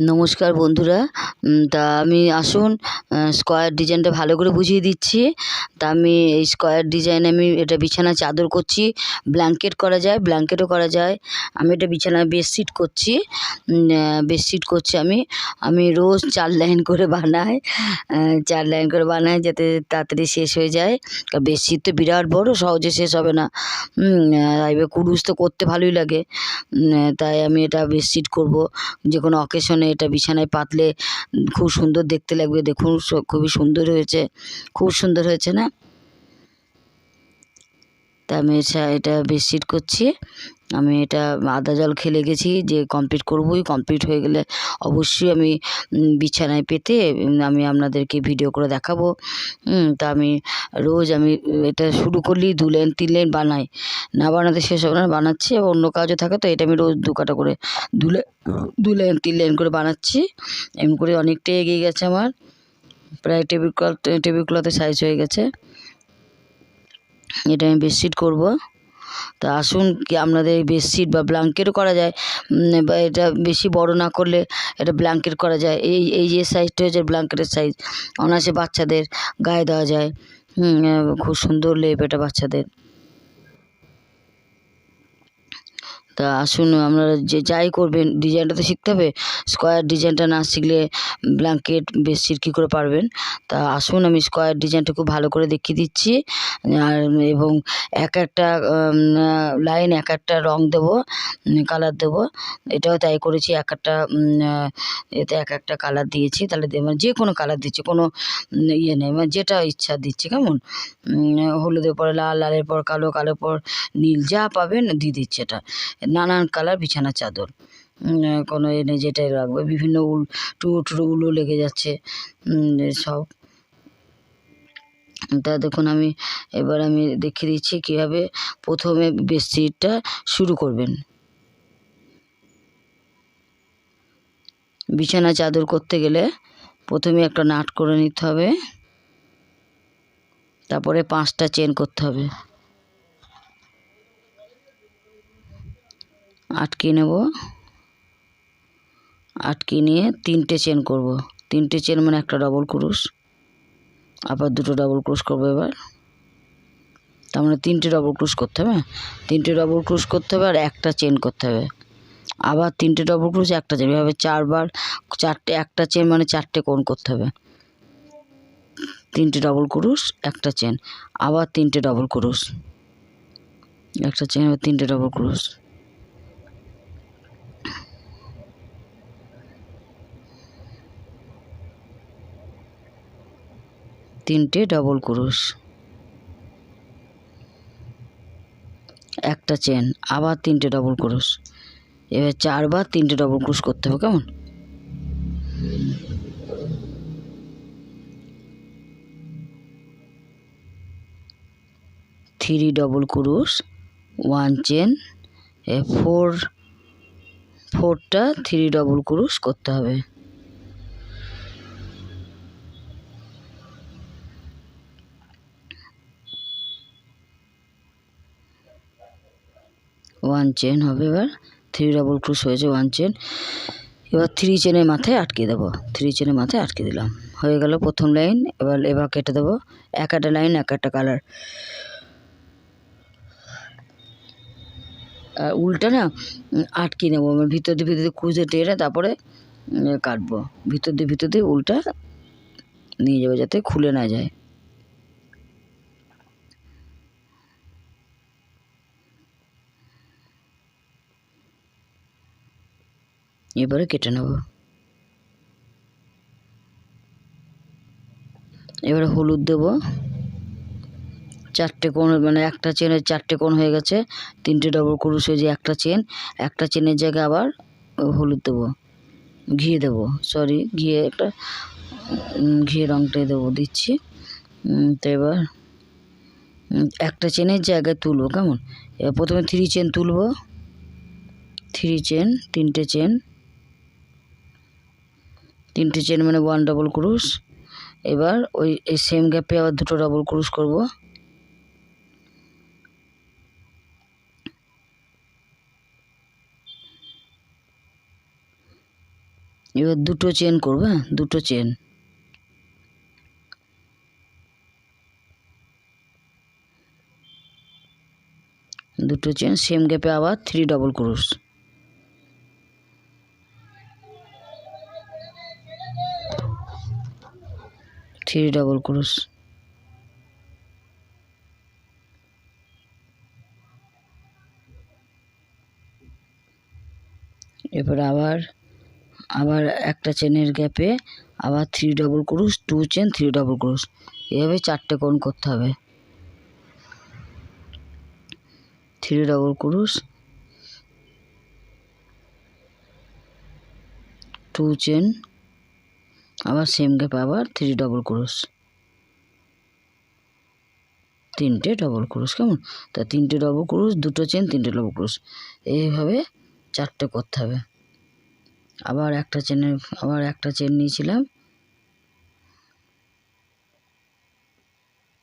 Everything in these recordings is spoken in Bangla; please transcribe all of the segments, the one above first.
নমস্কার বন্ধুরা তা আমি আসুন স্কোয়ার ডিজাইনটা ভালো করে বুঝিয়ে দিচ্ছি। তা আমি এই স্কোয়ার ডিজাইন আমি এটা বিছানা চাদর করছি। ব্ল্যাঙ্কেট করা যায় ব্ল্যাঙ্কেটও করা যায়। আমি এটা বিছানায় বেডশিট করছি। বেডশিট করছি আমি। আমি রোজ চার লাইন করে বানাই। চার লাইন করে বানাই যাতে তাড়াতাড়ি শেষ হয়ে যায়। বেডশিট তো বিরাট বড়, সহজে শেষ হবে না। এবার কুরুশ তো করতে ভালোই লাগে। তাই আমি এটা বেডশিট করব। যে কোনো অকেশনে এটা বিছানায় পাতলে খুব সুন্দর দেখতে লাগবে। দেখুন খুবই সুন্দর হয়েছে। খুব সুন্দর হয়েছে না? তা আমি এটা- বেডশিট করছি। আমি এটা আদা জল খেলে গেছি, যে কমপ্লিট করবই কমপ্লিট হয়ে গেলে অবশ্যই আমি বিছানায় পেতে আমি আপনাদেরকে ভিডিও করে দেখাবো। তা আমি রোজ আমি এটা শুরু করলেই দু লাইন, তিন লাইন বানাই। না বানাতে শেষ হবে না, বানাচ্ছি এবং অন্য কাজও থাকে, তো এটা আমি রোজ দু কাটা করে, দু দু লাইন, তিন লাইন করে বানাচ্ছি। এমনি করে অনেকটাই এগিয়ে গেছে আমার। প্রায় টেবিল ক্লথ, টেবিল ক্লথের সাইজ হয়ে গেছে। এটা আমি বেডশিট করব। তা আসুন কি আপনাদের বেডশিট বা ব্ল্যাঙ্কেটও করা যায়। বা এটা বেশি বড় না করলে এটা ব্ল্যাঙ্কেট করা যায়। এই এই যে সাইজটা হচ্ছে ব্ল্যাঙ্কেটের সাইজ, অনায়াসে বাচ্চাদের গায়ে দেওয়া যায়। খুব সুন্দর লেপ এটা বাচ্চাদের। তা আসুন আপনারা যে যাই করবেন ডিজাইনটা তো শিখতে হবে স্কোয়ার ডিজাইনটা না শিখলে ব্ল্যাঙ্কেট বেডশিট কী করে পারবেন? তা আসুন, আমি স্কোয়ার ডিজাইনটা খুব ভালো করে দেখিয়ে দিচ্ছি, আর এবং এক একটা লাইন এক একটা রং দেবো কালার দেবো, এটাও তাই করেছি, এক একটা এতে এক একটা কালার দিয়েছি, তাহলে মানে যে কোনো কালার দিচ্ছি, কোনো ইয়ে নেই মানে যেটা ইচ্ছা দিচ্ছি, কেমন? হলুদের পরে লাল, লালের পর কালো কালোর পর নীল, যা পাবেন, দিয়ে দিচ্ছে এটা। নানান কালার বিছানা চাদর। কোনো এনে যেটাই রাখবে। বিভিন্ন উল, টুকরো টুকরো উলও লেগে যাচ্ছে। সব। তা দেখুন আমি, এবার আমি দেখিয়ে দিচ্ছি কীভাবে প্রথমে বেডশিটটা শুরু করবেন। বিছানা চাদর করতে গেলে প্রথমে একটা নাট করে নিতে হবে। তারপরে পাঁচটা চেন করতে হবে। আটকে নেব। আটকে নিয়ে তিনটে চেন করব। তিনটে চেন মানে একটা ডবল ক্রুশ আবার দুটো ডবল ক্রুশ করব এবার। তার মানে তিনটে ডবল ক্রুশ করতে হবে হ্যাঁ? তিনটে ডবল ক্রুশ করতে হবে আর একটা চেন করতে হবে। আবার তিনটে ডবল ক্রুশ একটা চেন এভাবে চারবার, চারটে, একটা চেন মানে চারটে কোণ করতে হবে। তিনটে ডবল ক্রুশ একটা চেন আবার তিনটে ডবল ক্রুশ একটা চেন আবার তিনটে ডবল ক্রুশ তিনটে ডবল ক্রুশ। একটা চেন আবার তিনটে ডবল ক্রুশ। এবার চারবার তিনটে ডবল ক্রুশ করতে হবে, কেমন? Three double crochet one chain four ফোরটা থ্রি ডবল ক্রুশ করতে হবে। ওয়ান চেন হবে এবার। থ্রি ডবল ক্রুশ হয়েছে ওয়ান চেন এবার থ্রি চেনের মাথায় আটকে দেবো। থ্রি চেনের মাথায় আটকে দিলাম। হয়ে গেল প্রথম লাইন এবার এবার কেটে দেবো। এক একটা লাইন এক একটা কালার আর উলটা না আটকে নেব। মানে ভিতর দিয়ে ভিতর দিয়ে খুঁজে টেনে তারপরে কাটবো। ভিতর দিয়ে ভিতর দিয়ে উলটা নিয়ে যাব যাতে খুলে না যায়। এবারে কেটে নেব এবারে হলুদ দেব। চারটে কোণ মানে একটা চেনের চারটে কোণ হয়ে গেছে। তিনটে ডবল ক্রুশ হয়ে যে একটা চেন। একটা চেনের জায়গায় আবার হলুদ দেবো। ঘিয়ে দেবো সরি ঘিয়ে একটা ঘিয়ে রঙটাই দেবো, দিচ্ছি। তো এবার একটা চেনের জায়গায় তুলবো, কেমন? এবার প্রথমে থ্রি চেন তুলবো। থ্রি চেন, তিনটে চেন। তিনটে চেন মানে ওয়ান ডবল ক্রুশ এবার ওই, এই সেম গ্যাপে আবার দুটো ডবল ক্রুশ করব। এবার দুটো চেন করবে হ্যাঁ? দুটো চেন দুটো চেন সেম গ্যাপে আবার three double crochet three double crochet এরপর আবার আবার একটা চেনের গ্যাপে আবার three double crochet two chain three double crochet এভাবে চারটে কোণ করতে হবে। Three double crochet two chain আবার সেম গ্যাপ আবার থ্রি ডবল ক্রোশ তিনটে ডবল ক্রোশ কেমন? তা তিনটে ডবল ক্রোশ দুটো চেন তিনটে ডবল ক্রোশ এইভাবে চারটে করতে হবে। আবার একটা চেনের আবার একটা চেন নিয়েছিলাম।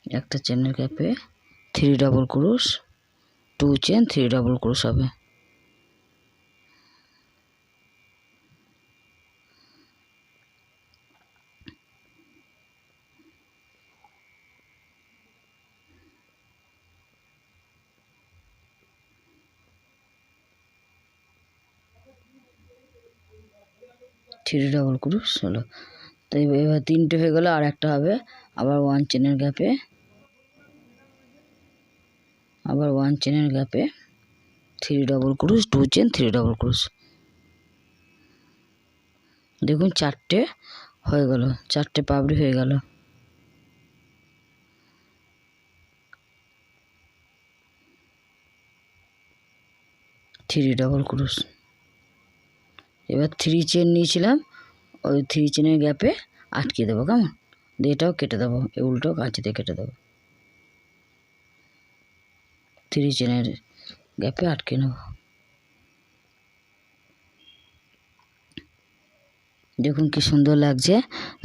একটা চেনের গ্যাপে three double crochet two chain three double crochet হবে। থ্রি ডবল ক্রুশ হলো। তো এবার তিনটে হয়ে গেলো, আর একটা হবে আবার ওয়ান চেনের গ্যাপে আবার ওয়ান চেনের গ্যাপে three double crochet two chain three double crochet দেখুন চারটে হয়ে গেল, চারটে পাবড়ি হয়ে গেল। থ্রি ডবল ক্রুশ এবার থ্রি চেন নিয়েছিলাম, ওই থ্রি চেনের গ্যাপে আটকে দেবো, কেমন? দিয়ে এটাও কেটে দেবো, এই উল্টো কাঁচি দিয়ে কেটে দেবো। থ্রি চেনের গ্যাপে আটকে নেব। দেখুন কি সুন্দর লাগছে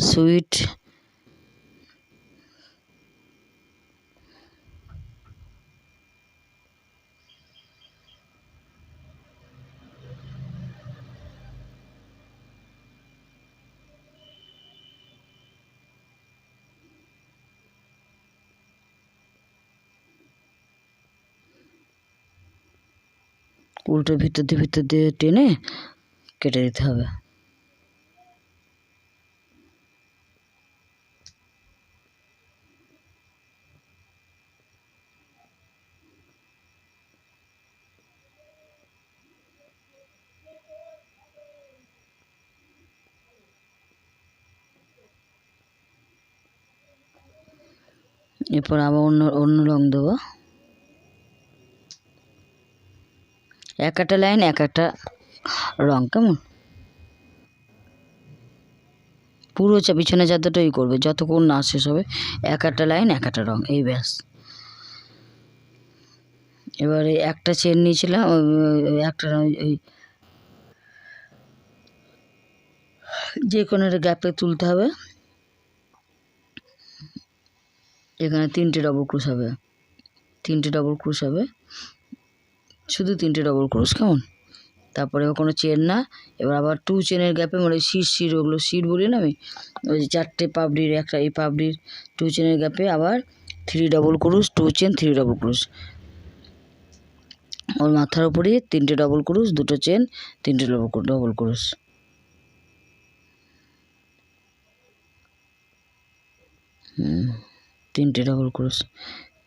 সুইট উল্টো ভিতর দিয়ে ভিতর দিয়ে টেনে কেটে দিতে হবে। এরপর আবার অন্য অন্য রং দেবো। এক একটা লাইন এক একটা রং, কেমন? পুরো চা পিছনে চাদরটাই করবে যতক্ষণ না শেষ হবে এক একটা লাইন এক একটা রং, এই ব্যাস। এবারে একটা চেন নিয়েছিলাম একটা ওই যে কোনো একটা গ্যাপে তুলতে হবে। এখানে তিনটে ডবল ক্রুশ হবে। তিনটে ডবল ক্রুশ হবে। শুধু তিনটে ডবল ক্রোশ কেমন? তারপরে কোনো চেন না, এবার আবার টু চেনের গ্যাপে মানে শির শির ওগুলো শির বলি না আমি, ওই যে চারটে পাবড়ির একটা এই পাবড়ির টু চেনের গ্যাপে আবার three double crochet two chain three double crochet ওর মাথার উপরে তিনটে ডবল ক্রুশ দুটো চেন তিনটে ডবল ডবল ক্রুশ তিনটে ডবল ক্রুশ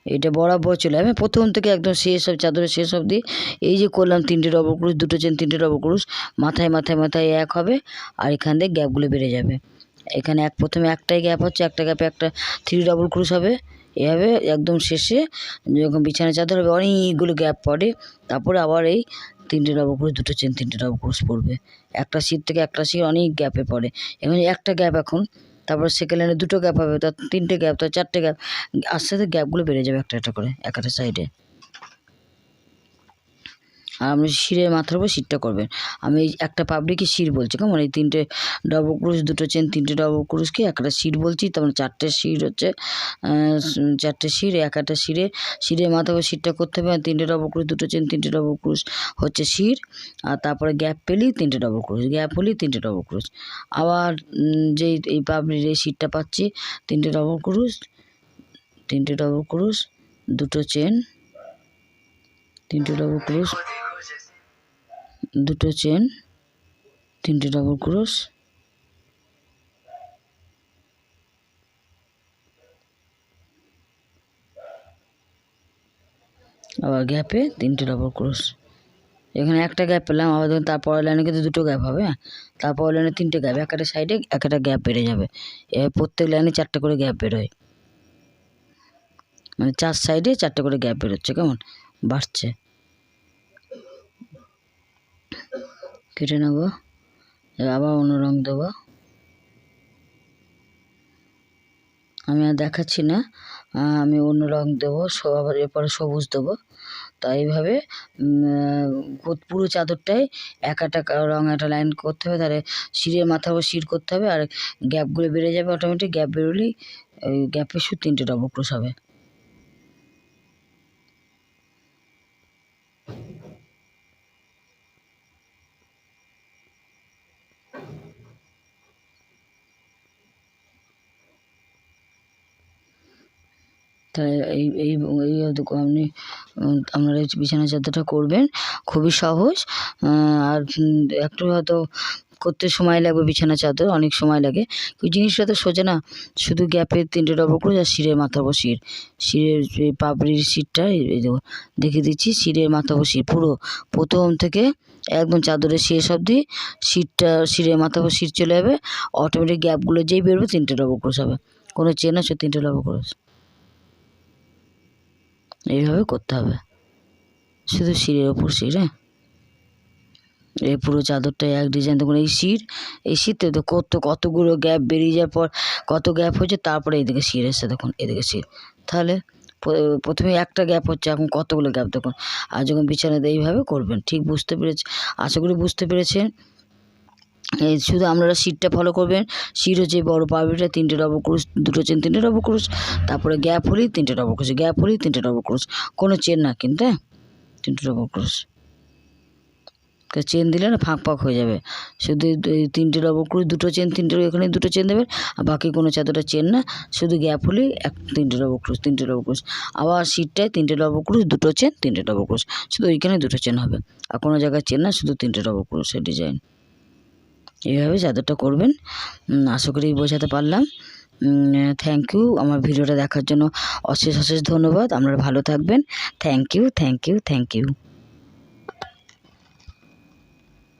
এটা বরাবর চলে। আমি প্রথম থেকে একদম শেষ সব চাদরের শেষ অবধি এই যে করলাম তিনটে ডবল ক্রুশ দুটো চেন, তিনটে ডবল ক্রুশ মাথায় মাথায় মাথায় এক হবে আর এখান থেকে গ্যাপগুলো বেড়ে যাবে। এখানে এক, প্রথমে একটাই গ্যাপ হচ্ছে, একটা গ্যাপে একটা থ্রি ডবল ক্রুশ হবে এভাবে একদম শেষে যখন বিছানা চাদর হবে, অনেকগুলো গ্যাপ পড়ে। তারপরে আবার এই তিনটে ডবল ক্রুশ দুটো চেন, তিনটে ডবল ক্রুশ পড়বে। একটা সিট থেকে একটা সিট অনেক গ্যাপে পড়ে। এখন একটা গ্যাপ এখন। তারপর সেকেন্ড লাইনে দুটো গ্যাপ হবে তার তিনটে গ্যাপ তার চারটে গ্যাপ আস্তে আস্তে গ্যাপগুলো বেড়ে যাবে একটা একটা করে এক একটা সাইডে আর আপনি শিরের মাথার উপর শিরটা করবেন। আমি একটা পাবলিকে শির বলছি, কেমন? এই তিনটে ডবল ক্রুশ দুটো চেন তিনটে ডবল ক্রুশকে একটা শির বলছি, তারপরে চারটে শির হচ্ছে চারটে শির, এক একটা শিরে, শিরের মাথার উপর শিরটা করতে হবে, তিনটে ডবল ক্রুশ দুটো চেন তিনটে ডবল ক্রুশ হচ্ছে শির, আর তারপরে গ্যাপ পেলেই তিনটে ডবল ক্রুশ গ্যাপ হলেই তিনটে ডবল ক্রুশ আবার যেই, এই পাবলির এই শিরটা পাচ্ছি, তিনটে ডবল ক্রুশ তিনটে ডবল ক্রুশ দুটো চেন তিনটে ডবল ক্রুশ দুটো চেন তিনটে ডবল ক্রুশ আবার গ্যাপে তিনটে ডবল ক্রুশ এখানে একটা গ্যাপ পেলাম, আবার দেখুন তারপরের লাইনে কিন্তু দুটো গ্যাপ হবে হ্যাঁ? তারপরের লাইনে তিনটে গ্যাপ একটা সাইডে একটা গ্যাপ বেড়ে যাবে। এবার প্রত্যেক লাইনে চারটে করে গ্যাপ বেরোয়। মানে চার সাইডে চারটে করে গ্যাপ বেরোচ্ছে, কেমন? বাড়ছে। কেটে নেব আবার অন্য রং দেবো। আমি আর দেখাচ্ছি না আমি অন্য রং দেবো আবার এরপরে সবুজ দেবো। তো এইভাবে পুরো চাদরটাই এক একটা রং একটা লাইন করতে হবে, তাহলে শিরের মাথার উপর শির করতে হবে, আর গ্যাপগুলো বেড়ে যাবে অটোমেটিক গ্যাপ বেরোলেই ওই গ্যাপে শুধু তিনটে ডবল ক্রোশ হবে। তাই এই এই এই আপনি আপনারা বিছানা চাদরটা করবেন। খুবই সহজ। আর একটু হয়তো করতে সময় লাগবে বিছানা চাদর, অনেক সময় লাগে। ওই জিনিসটা তো সোজা না, শুধু গ্যাপে তিনটে ডবল করে আর শিরের উপর শির শিরের পাপড়ির এই দেখো দিচ্ছি, শিরের উপর শির পুরো। প্রথম থেকে একদম চাদরের শেষ অবধি শিরটা শিরের উপর শির চলে যাবে। অটোমেটিক গ্যাপগুলো যেই বেরোবে তিনটে ডবল ক্রোশ হবে কোনো চেন আছে, তিনটে ডবল ক্রোশ এইভাবে করতে হবে। শুধু শিরের ওপর শির হ্যাঁ? এই পুরো চাদরটা এক ডিজাইন দেখুন এই শির, এই শীতে তো কত, কতগুলো গ্যাপ বেরিয়ে যাওয়ার পর কত গ্যাপ হয়েছে, তারপরে এইদিকে শির এসছে, দেখুন এদিকে শির। তাহলে প্রথমে একটা গ্যাপ হচ্ছে, এখন কতগুলো গ্যাপ দেখুন। আর যখন বিছানাতে এইভাবে করবেন, ঠিক বুঝতে পেরেছি, আশা করি বুঝতে পেরেছেন। শুধু আপনারা সিটটা ফলো করবেন সিট হচ্ছে বড় পাউরুটিটা তিনটে ডবল ক্রুশ দুটো চেন তিনটে ডবল ক্রুশ তারপরে গ্যাপ হলেই তিনটে ডবল ক্রুশ গ্যাপ হলেই তিনটে ডবল ক্রুশ কোনো চেন না কিন্তু হ্যাঁ তিনটে ডবল ক্রুশ চেন দিলে না ফাঁক ফাঁক হয়ে যাবে শুধু তিনটে ডবল ক্রুশ দুটো চেন তিনটে এখানে দুটো চেন দেবেন আর বাকি কোনো চাদরটা চেন না শুধু গ্যাপ হলেই এক তিনটে ডবল ক্রুশ তিনটে ডবল ক্রুশ আবার সিটটায় তিনটে ডবল ক্রুশ দুটো চেন তিনটে ডবল ক্রুশ শুধু ওইখানে দুটো চেন হবে আর কোনো জায়গায় চেন না শুধু তিনটে ডবল ক্রুশের ডিজাইন এইভাবে চাদরটা করবেন আশা করি বোঝাতে পারলাম। থ্যাংক ইউ আমার ভিডিওটা দেখার জন্য অশেষ অশেষ ধন্যবাদ। আপনারা ভালো থাকবেন। Thank you thank you thank you